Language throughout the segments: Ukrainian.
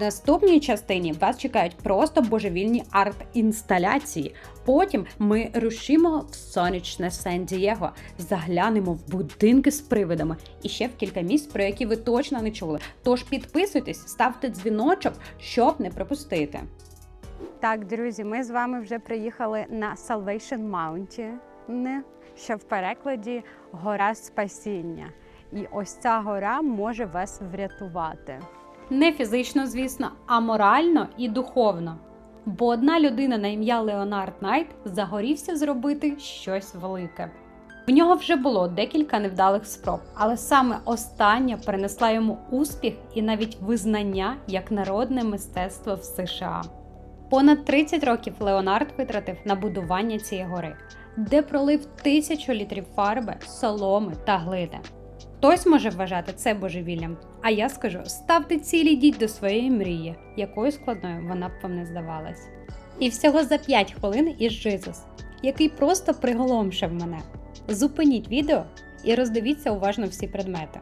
Наступній частині вас чекають просто божевільні арт-інсталяції. Потім ми рушимо в сонячне Сан-Дієго, заглянемо в будинки з привидами і ще в кілька місць, про які ви точно не чули. Тож підписуйтесь, ставте дзвіночок, щоб не пропустити. Так, друзі, ми з вами вже приїхали на Salvation Mountain, що в перекладі гора спасіння. І ось ця гора може вас врятувати. Не фізично, звісно, а морально і духовно. Бо одна людина на ім'я Леонард Найт загорівся зробити щось велике. В нього вже було декілька невдалих спроб, але саме остання принесла йому успіх і навіть визнання як народне мистецтво в США. Понад 30 років Леонард витратив на будування цієї гори, де пролив тисячу літрів фарби, соломи та глини. Хтось може вважати це божевіллям, а я скажу: ставте цілі йдіть до своєї мрії, якою складною вона б вам не здавалась. І всього за 5 хвилин із Джизус, який просто приголомшив мене. Зупиніть відео і роздивіться уважно всі предмети.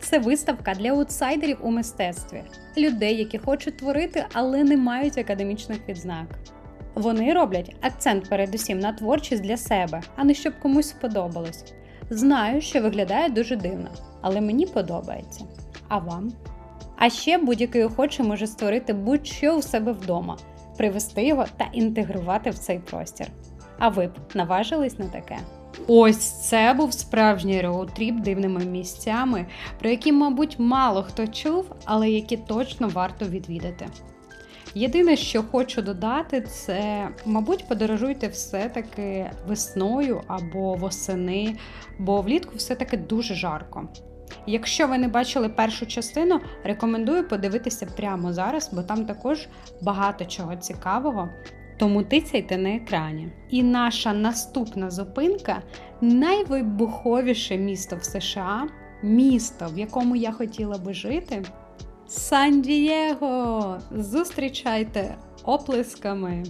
Це виставка для аутсайдерів у мистецтві, людей, які хочуть творити, але не мають академічних відзнак. Вони роблять акцент передусім на творчість для себе, а не щоб комусь сподобалось. Знаю, що виглядає дуже дивно, але мені подобається. А вам? А ще будь-який охочий може створити будь-що у себе вдома, привести його та інтегрувати в цей простір. А ви б наважились на таке? Ось це був справжній роутріп дивними місцями, про які, мабуть, мало хто чув, але які точно варто відвідати. Єдине, що хочу додати, це, мабуть, подорожуйте все-таки весною або восени, бо влітку все-таки дуже жарко. Якщо ви не бачили першу частину, рекомендую подивитися прямо зараз, бо там також багато чого цікавого. Тому тицяйте на екрані. І наша наступна зупинка найвибуховіше місто в США, місто, в якому я хотіла би жити. Сан-Дієго! Зустрічайте оплесками!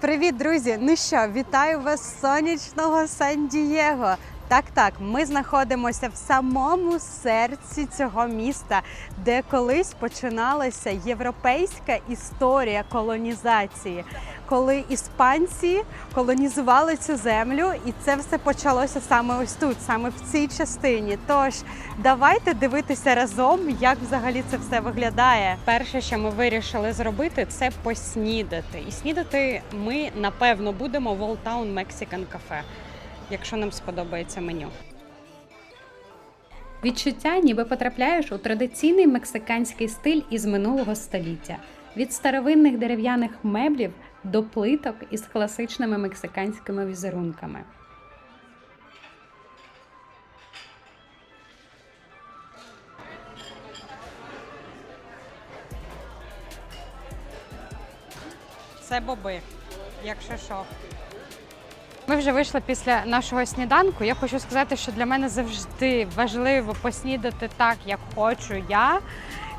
Привіт, друзі! Ну що, вітаю вас з сонячного Сан-Дієго! Так, так, ми знаходимося в самому серці цього міста, де колись починалася європейська історія колонізації, коли іспанці колонізували цю землю, і це все почалося саме ось тут, саме в цій частині. Тож давайте дивитися разом, як взагалі це все виглядає. Перше, що ми вирішили зробити, це поснідати. І снідати ми напевно будемо в Old Town Mexican Cafe якщо нам сподобається меню. Відчуття, ніби потрапляєш у традиційний мексиканський стиль із минулого століття, від старовинних дерев'яних меблів до плиток із класичними мексиканськими візерунками. Це боби, якщо що. Ми вже вийшли після нашого сніданку. Я хочу сказати, що для мене завжди важливо поснідати так, як хочу я.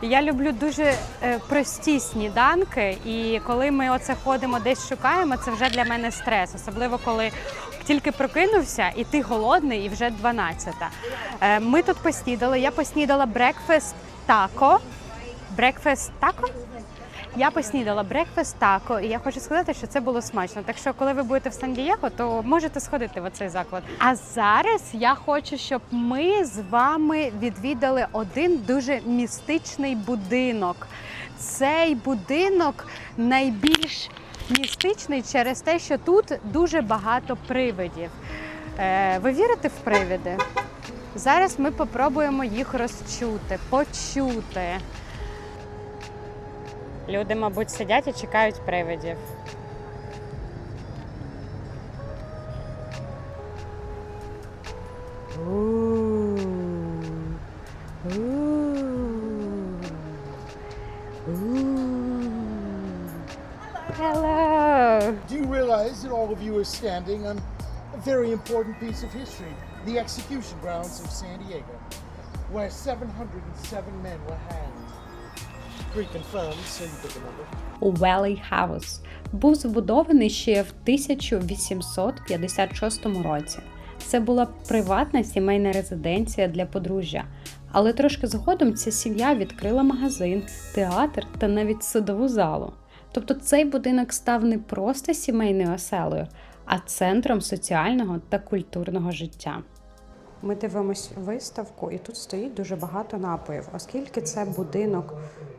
Я люблю дуже е, прості сніданки, і коли ми оце ходимо, десь шукаємо, це вже для мене стрес, особливо коли тільки прокинувся, і ти голодний, і вже 12. Е, Ми тут поснідали. Я поснідала брекфест тако. Брекфест тако? Я поснідала брекфест тако, і я хочу сказати, що це було смачно. Так що, коли ви будете в Сан-Дієго, то можете сходити в оцей заклад. А зараз я хочу, щоб ми з вами відвідали один дуже містичний будинок. Цей будинок найбільш містичний через те, що тут дуже багато привидів. Е, ви вірите в привиди? Зараз ми попробуємо їх розчути, почути. Люди, мабуть, сидять і чекають привидів. Hello. Do you realize that all of you are standing on a very important piece of history? The execution grounds of San Diego, where 707 men were hanged. Valley House був збудований ще в 1856 році. Це була приватна сімейна резиденція для подружжя. Але трошки згодом ця сім'я відкрила магазин, театр та навіть судову залу. Тобто цей будинок став не просто сімейною оселею, а центром соціального та культурного життя. Ми дивимось виставку, і тут стоїть дуже багато напоїв. Оскільки це будинок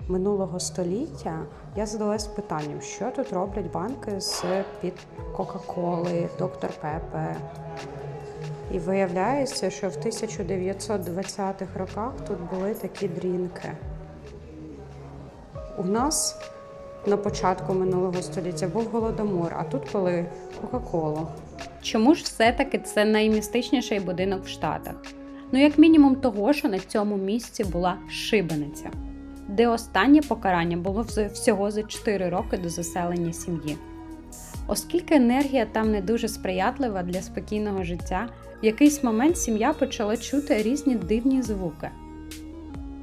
минулого століття, я задалась питанням, що тут роблять банки з під Кока-Коли, Доктор Пепе. І виявляється, що в 1920-х роках тут були такі дрінки. У нас на початку минулого століття був голодомор, а тут пили Кока-Колу. Чому ж все-таки це наймістичніший будинок в Штатах? Ну, як мінімум, того, що на цьому місці була шибениця, де останнє покарання було всього за 4 роки до заселення сім'ї. Оскільки енергія там не дуже сприятлива для спокійного життя, в якийсь момент сім'я почала чути різні дивні звуки.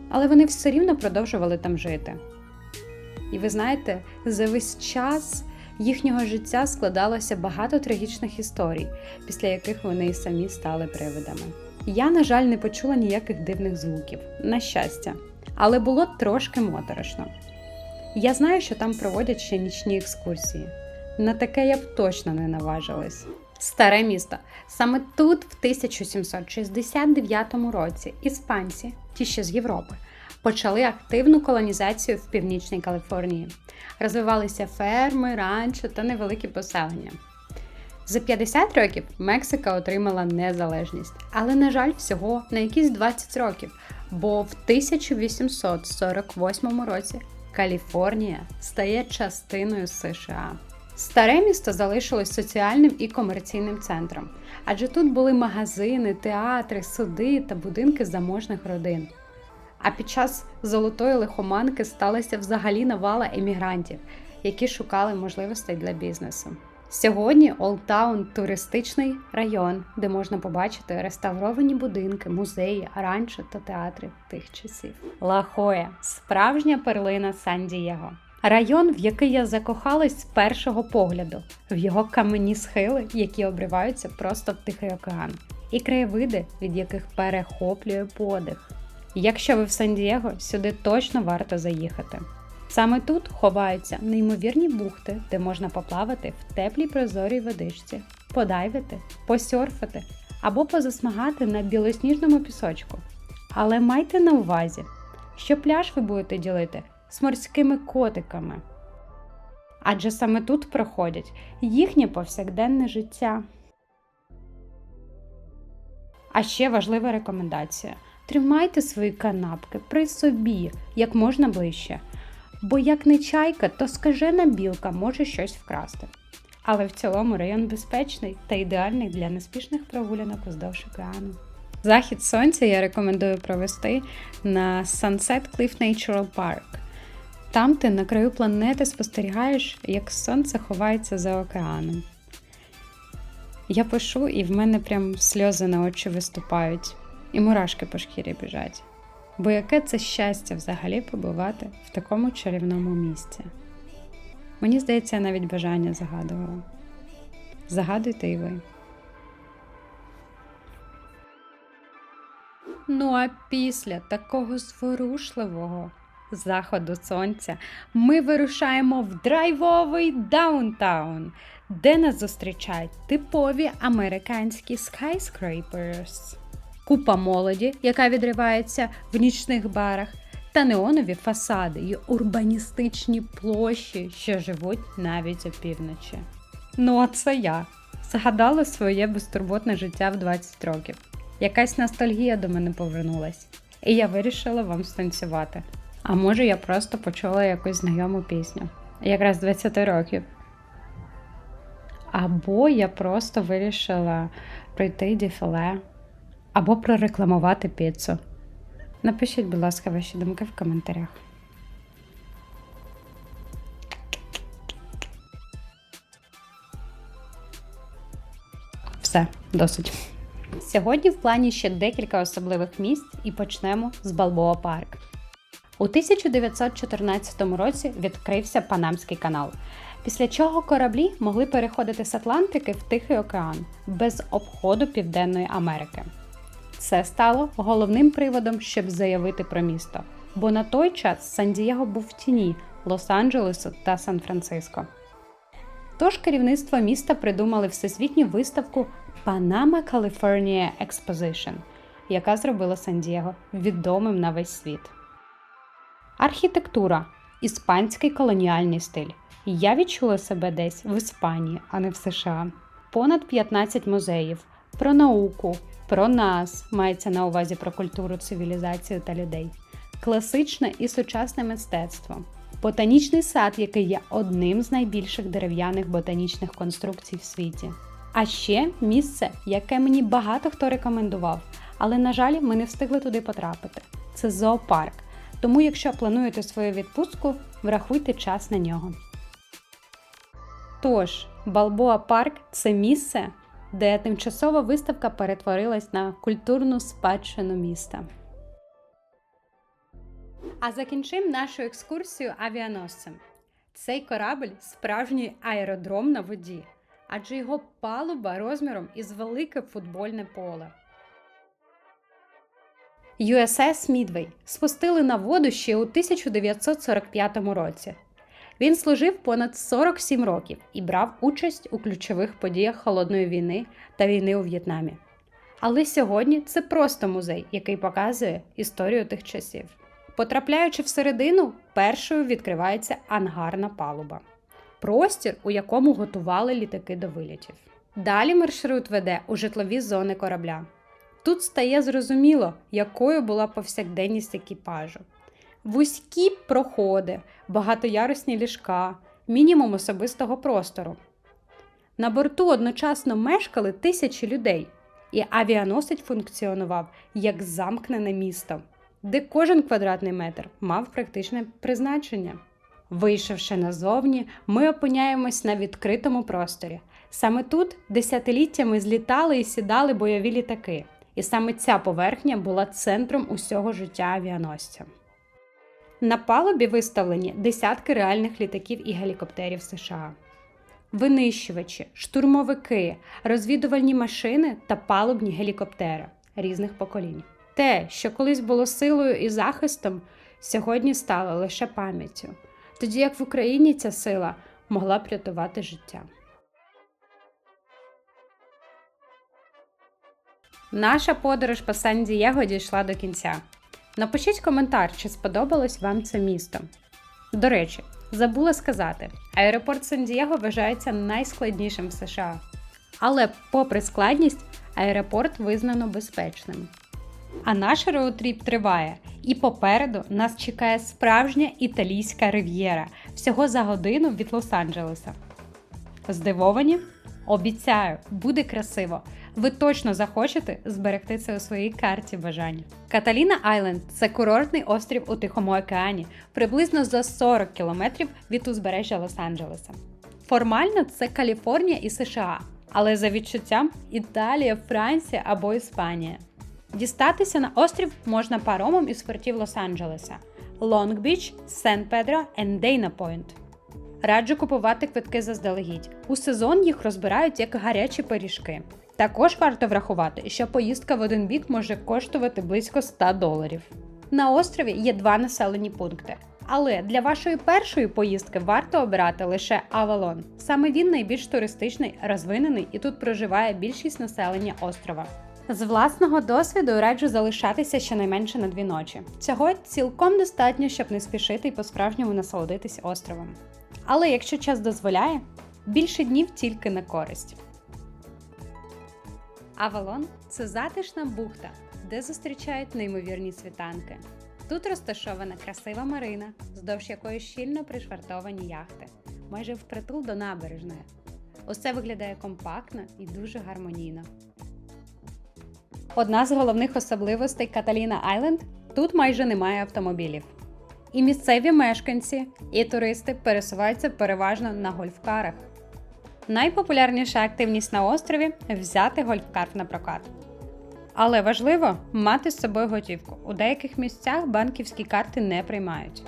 Але вони все рівно продовжували там жити. І ви знаєте, за весь час їхнього життя складалося багато трагічних історій, після яких вони і самі стали привидами. Я, на жаль, не почула ніяких дивних звуків, на щастя, але було трошки моторошно. Я знаю, що там проводять ще нічні екскурсії. На таке я б точно не наважилась. Старе місто. Саме тут, в 1769 році, іспанці, ті ще з Європи, почали активну колонізацію в північній Каліфорнії. Розвивалися ферми, ранчо та невеликі поселення. За 50 років Мексика отримала незалежність, але, на жаль, всього на якісь 20 років, бо в 1848 році Каліфорнія стає частиною США. Старе місто залишилось соціальним і комерційним центром, адже тут були магазини, театри, суди та будинки заможних родин. А під час золотої лихоманки сталася взагалі навала емігрантів, які шукали можливостей для бізнесу. Сьогодні Олтаун туристичний район, де можна побачити реставровані будинки, музеї, ранчо та театри тих часів. Лахоя справжня перлина Сан-Дієго. Район, в який я закохалась з першого погляду, в його каменні схили, які обриваються просто в Тихий океан, і краєвиди, від яких перехоплює подих. Якщо ви в Сан-Дієго, сюди точно варто заїхати. Саме тут ховаються неймовірні бухти, де можна поплавати в теплій прозорій водичці, подайвити, посьорфати або позасмагати на білосніжному пісочку. Але майте на увазі, що пляж ви будете ділити з морськими котиками. Адже саме тут проходять їхнє повсякденне життя. А ще важлива рекомендація: тримайте свої канапки при собі як можна ближче. Бо як не чайка, то скажена білка може щось вкрасти. Але в цілому район безпечний та ідеальний для неспішних прогулянок уздовж океану. Захід сонця я рекомендую провести на Sunset Cliff Natural Park. Там ти на краю планети спостерігаєш, як сонце ховається за океаном. Я пишу, і в мене прям сльози на очі виступають, і мурашки по шкірі біжать. Бо яке це щастя взагалі побувати в такому чарівному місці? Мені здається, я навіть бажання загадувала. Загадуйте і ви. Ну а після такого зворушливого заходу сонця ми вирушаємо в драйвовий даунтаун, де нас зустрічають типові американські skyscrapers купа молоді, яка відривається в нічних барах, та неонові фасади й урбаністичні площі, що живуть навіть опівночі. Ну, а це я. Згадала своє безтурботне життя в 20 років. Якась ностальгія до мене повернулась, і я вирішила вам станцювати. А може, я просто почула якусь знайому пісню, якраз 20 років. Або я просто вирішила пройти дефіле або прорекламувати піцу. Напишіть, будь ласка, ваші думки в коментарях. Все, досить. Сьогодні в плані ще декілька особливих місць і почнемо з Балбоа Парк. У 1914 році відкрився Панамський канал, після чого кораблі могли переходити з Атлантики в Тихий океан без обходу Південної Америки. Це стало головним приводом, щоб заявити про місто. Бо на той час Сан-Дієго був в тіні Лос-Анджелесу та Сан-Франциско. Тож керівництво міста придумали всесвітню виставку Panama California Exposition, яка зробила Сан-Дієго відомим на весь світ. Архітектура іспанський колоніальний стиль. Я відчула себе десь в Іспанії, а не в США. Понад 15 музеїв про науку, про нас мається на увазі про культуру, цивілізацію та людей, класичне і сучасне мистецтво, ботанічний сад, який є одним з найбільших дерев'яних ботанічних конструкцій в світі. А ще місце, яке мені багато хто рекомендував, але, на жаль, ми не встигли туди потрапити. Це зоопарк. Тому, якщо плануєте свою відпустку, врахуйте час на нього. Тож, Балбоа Парк це місце, де тимчасова виставка перетворилась на культурну спадщину міста. А закінчимо нашу екскурсію авіаносцем. Цей корабль справжній аеродром на воді, адже його палуба розміром із велике футбольне поле. USS Midway спустили на воду ще у 1945 році. Він служив понад 47 років і брав участь у ключових подіях Холодної війни та війни у В'єтнамі. Але сьогодні це просто музей, який показує історію тих часів. Потрапляючи всередину, першою відкривається ангарна палуба простір, у якому готували літаки до вилітів. Далі маршрут веде у житлові зони корабля. Тут стає зрозуміло, якою була повсякденність екіпажу. Вузькі проходи, багатоярусні ліжка, мінімум особистого простору. На борту одночасно мешкали тисячі людей, і авіаносець функціонував як замкнене місто, де кожен квадратний метр мав практичне призначення. Вийшовши назовні, ми опиняємось на відкритому просторі. Саме тут десятиліттями злітали і сідали бойові літаки, і саме ця поверхня була центром усього життя авіаносця. На палубі виставлені десятки реальних літаків і гелікоптерів США. Винищувачі, штурмовики, розвідувальні машини та палубні гелікоптери різних поколінь. Те, що колись було силою і захистом, сьогодні стало лише пам'яттю, тоді як в Україні ця сила могла б рятувати життя. Наша подорож по Сан-Дієго дійшла до кінця. Напишіть коментар, чи сподобалось вам це місто. До речі, забула сказати, аеропорт Сан-Дієго вважається найскладнішим в США. Але, попри складність, аеропорт визнано безпечним. А наш роутріп триває, і попереду нас чекає справжня італійська рив'єра всього за годину від Лос-Анджелеса. Здивовані? Обіцяю, буде красиво. Ви точно захочете зберегти це у своїй карті бажань. Каталіна Айленд це курортний острів у Тихому океані, приблизно за 40 кілометрів від узбережжя Лос-Анджелеса. Формально це Каліфорнія і США, але за відчуттям Італія, Франція або Іспанія. Дістатися на острів можна паромом із портів Лос-Анджелеса, Лонг-Біч, Сен-Педро і Дейна-Пойнт. Раджу купувати квитки заздалегідь. У сезон їх розбирають як гарячі пиріжки. Також варто врахувати, що поїздка в один бік може коштувати близько 100 доларів. На острові є два населені пункти. Але для вашої першої поїздки варто обирати лише Авалон. Саме він найбільш туристичний, розвинений і тут проживає більшість населення острова. З власного досвіду раджу залишатися щонайменше на дві ночі. Цього цілком достатньо, щоб не спішити і по-справжньому насолодитись островом. Але якщо час дозволяє, більше днів тільки на користь. Авалон це затишна бухта, де зустрічають неймовірні світанки. Тут розташована красива марина, вздовж якої щільно пришвартовані яхти, майже впритул до набережної. Усе виглядає компактно і дуже гармонійно. Одна з головних особливостей Каталіна Айленд тут майже немає автомобілів. І місцеві мешканці, і туристи пересуваються переважно на гольфкарах. Найпопулярніша активність на острові взяти гольфкар на прокат. Але важливо мати з собою готівку. У деяких місцях банківські карти не приймають.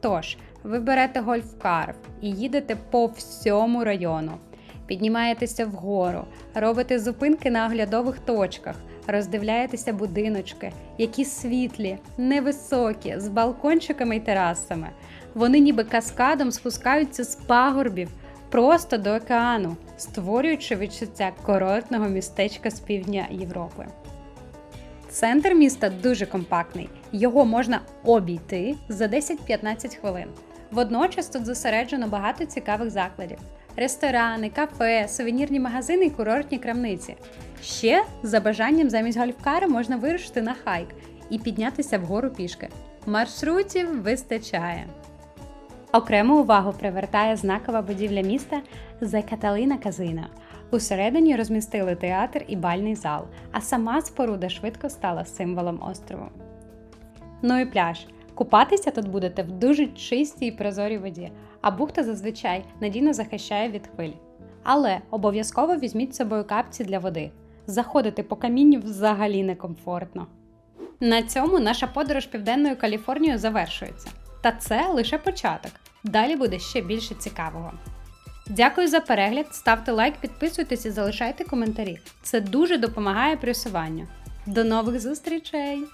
Тож, ви берете гольфкар і їдете по всьому району. Піднімаєтеся вгору, робите зупинки на оглядових точках, роздивляєтеся будиночки, які світлі, невисокі, з балкончиками й терасами. Вони ніби каскадом спускаються з пагорбів просто до океану, створюючи відчуття курортного містечка з півдня Європи. Центр міста дуже компактний. Його можна обійти за 10-15 хвилин. Водночас тут зосереджено багато цікавих закладів: ресторани, кафе, сувенірні магазини і курортні крамниці. Ще за бажанням замість гольфкара можна вирушити на хайк і піднятися вгору пішки. Маршрутів вистачає. Окрему увагу привертає знакова будівля міста Catalina Casino. Усередині розмістили театр і бальний зал, а сама споруда швидко стала символом острову. Ну і пляж. Купатися тут будете в дуже чистій і прозорій воді, а бухта зазвичай надійно захищає від хвиль. Але обов'язково візьміть з собою капці для води. Заходити по камінню взагалі некомфортно. На цьому наша подорож південною Каліфорнією завершується. Та це лише початок. Далі буде ще більше цікавого. Дякую за перегляд, ставте лайк, підписуйтесь і залишайте коментарі. Це дуже допомагає просуванню. До нових зустрічей!